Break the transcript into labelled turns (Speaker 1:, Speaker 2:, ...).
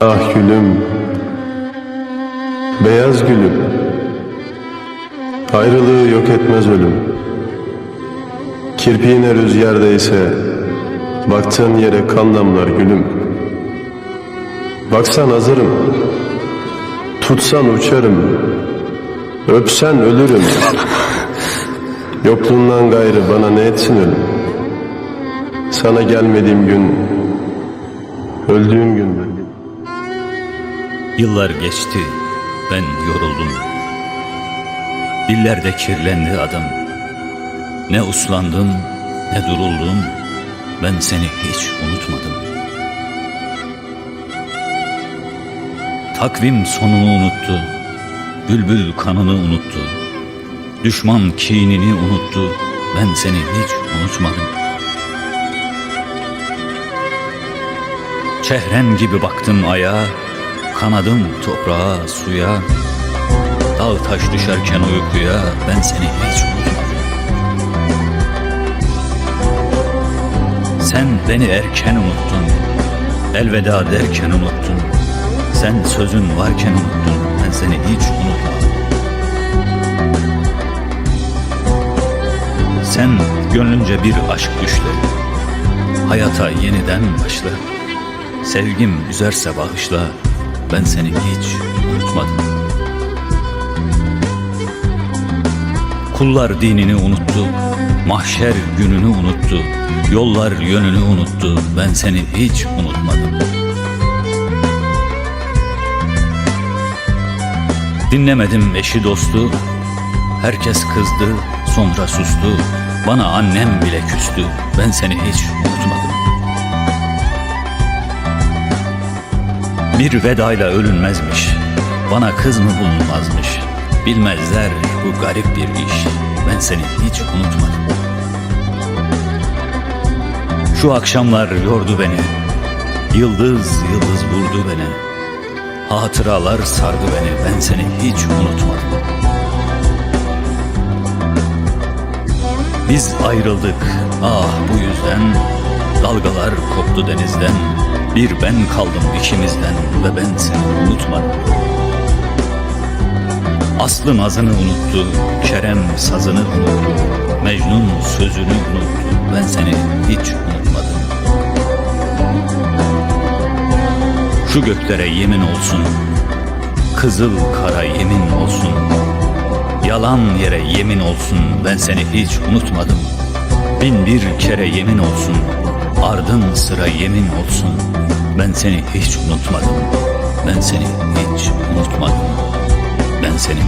Speaker 1: Ah gülüm, beyaz gülüm, ayrılığı yok etmez ölüm. Kirpiğine rüzgar değse, baktığın yere kan damlar gülüm. Baksan hazırım, tutsan uçarım, öpsen ölürüm. Yokluğundan gayrı bana ne etsin ölüm? Sana gelmediğim gün, öldüğüm gün ben.
Speaker 2: Yıllar geçti, ben yoruldum. Dillerde kirlendi adım. Ne uslandım, ne duruldum. Ben seni hiç unutmadım. Takvim sonunu unuttu. Bülbül kanını unuttu. Düşman kinini unuttu. Ben seni hiç unutmadım. Çehrem gibi baktım aya, kanadım toprağa, suya. Dağ taş düşerken uykuya ben seni hiç unutmadım. Sen beni erken unuttun, elveda derken unuttun. Sen sözün varken unuttun, ben seni hiç unutmadım. Sen gönlünce bir aşk düşle, hayata yeniden başla. Sevgim üzerse bağışla, ben seni hiç unutmadım. Kullar dinini unuttu, mahşer gününü unuttu, yollar yönünü unuttu, ben seni hiç unutmadım. Dinlemedim eşi dostu, herkes kızdı, sonra sustu, bana annem bile küstü, ben seni hiç unutmadım. Bir vedayla ölünmezmiş, bana kız mı bulunmazmış. Bilmezler bu garip bir iş, ben seni hiç unutmadım. Şu akşamlar yordu beni, yıldız yıldız vurdu beni. Hatıralar sardı beni, ben seni hiç unutmadım. Biz ayrıldık, ah bu yüzden Dalgalar koptu denizden Bir ben kaldım ikimizden Ve ben seni unutmadım. Aslı nazını unuttu Kerem sazını unuttu Mecnun sözünü unuttu. Ben seni hiç unutmadım. Şu göklere yemin olsun Kızıl kara yemin olsun Yalan yere yemin olsun. Ben seni hiç unutmadım. Bin bir kere yemin olsun, ardın sıra yemin olsun. Ben seni hiç unutmadım. Ben seni hiç unutmadım. Ben seni